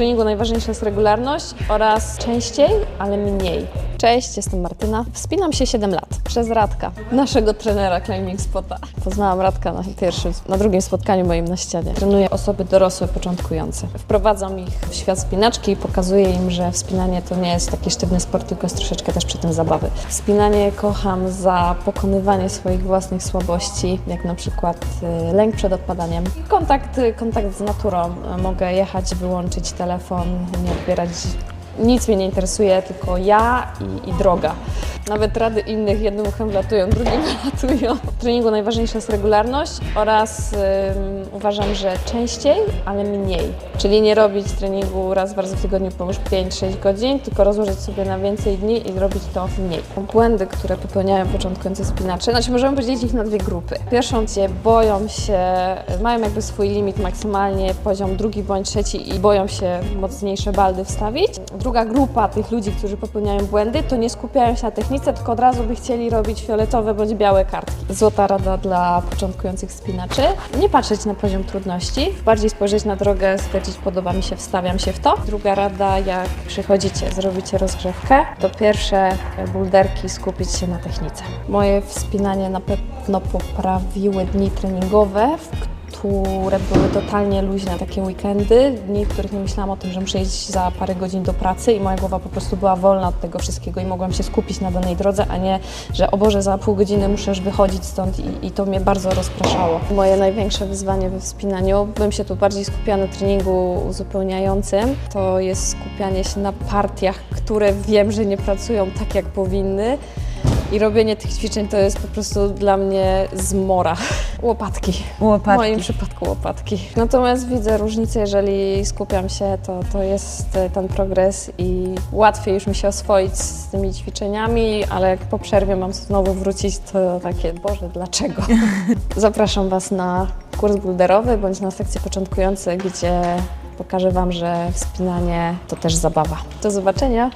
treningu najważniejsza jest regularność oraz częściej, ale mniej. Cześć, jestem Martyna. Wspinam się 7 lat przez Radka, naszego trenera Climbing Spota. Poznałam Radka na pierwszym, na drugim spotkaniu moim na ścianie. Trenuję osoby dorosłe, początkujące. Wprowadzam ich w świat spinaczki i pokazuję im, że wspinanie to nie jest taki sztywny sport, tylko jest troszeczkę też przy tym zabawy. Wspinanie kocham za pokonywanie swoich własnych słabości, jak na przykład y, lęk przed odpadaniem. Kontakt, kontakt z naturą. Mogę jechać, wyłączyć telefon, nie odbierać nic mnie nie interesuje, tylko ja i, i droga. Nawet rady innych jednym uchem wlatują, drugim wylatują. W treningu najważniejsza jest regularność oraz uważam, że częściej, ale mniej. Czyli nie robić treningu raz, razy w tygodniu po już 5-6 godzin, tylko rozłożyć sobie na więcej dni i robić to mniej. Błędy, które popełniają początkujący spinacze, znaczy możemy podzielić ich na dwie grupy. Pierwszą, gdzie boją się, mają jakby swój limit maksymalnie, poziom drugi bądź trzeci i boją się mocniejsze baldy wstawić. Druga grupa tych ludzi, którzy popełniają błędy, to nie skupiają się na technice, tylko od razu by chcieli robić fioletowe bądź białe kartki. Złota rada dla początkujących spinaczy. Nie patrzeć na poziom trudności, bardziej spojrzeć na drogę, stwierdzić podoba mi się, wstawiam się w to. Druga rada, jak przychodzicie, zrobicie rozgrzewkę, to pierwsze bulderki skupić się na technice. Moje wspinanie na pewno poprawiły dni treningowe, w które były totalnie luźne, takie weekendy, dni, w których nie myślałam o tym, że muszę iść za parę godzin do pracy i moja głowa po prostu była wolna od tego wszystkiego i mogłam się skupić na danej drodze, a nie, że o Boże, za pół godziny muszę już wychodzić stąd i, i to mnie bardzo rozpraszało. Moje największe wyzwanie we wspinaniu, bym się tu bardziej skupiała na treningu uzupełniającym, to jest skupianie się na partiach, które wiem, że nie pracują tak, jak powinny. I robienie tych ćwiczeń to jest po prostu dla mnie zmora. Łopatki. W Łopatki. moim przypadku łopatki. Natomiast widzę różnicę, jeżeli skupiam się, to, to jest e, ten progres i łatwiej już mi się oswoić z tymi ćwiczeniami, ale jak po przerwie mam znowu wrócić, to takie, Boże, dlaczego? Zapraszam Was na kurs boulderowy bądź na sekcje początkujące, gdzie pokażę Wam, że wspinanie to też zabawa. Do zobaczenia!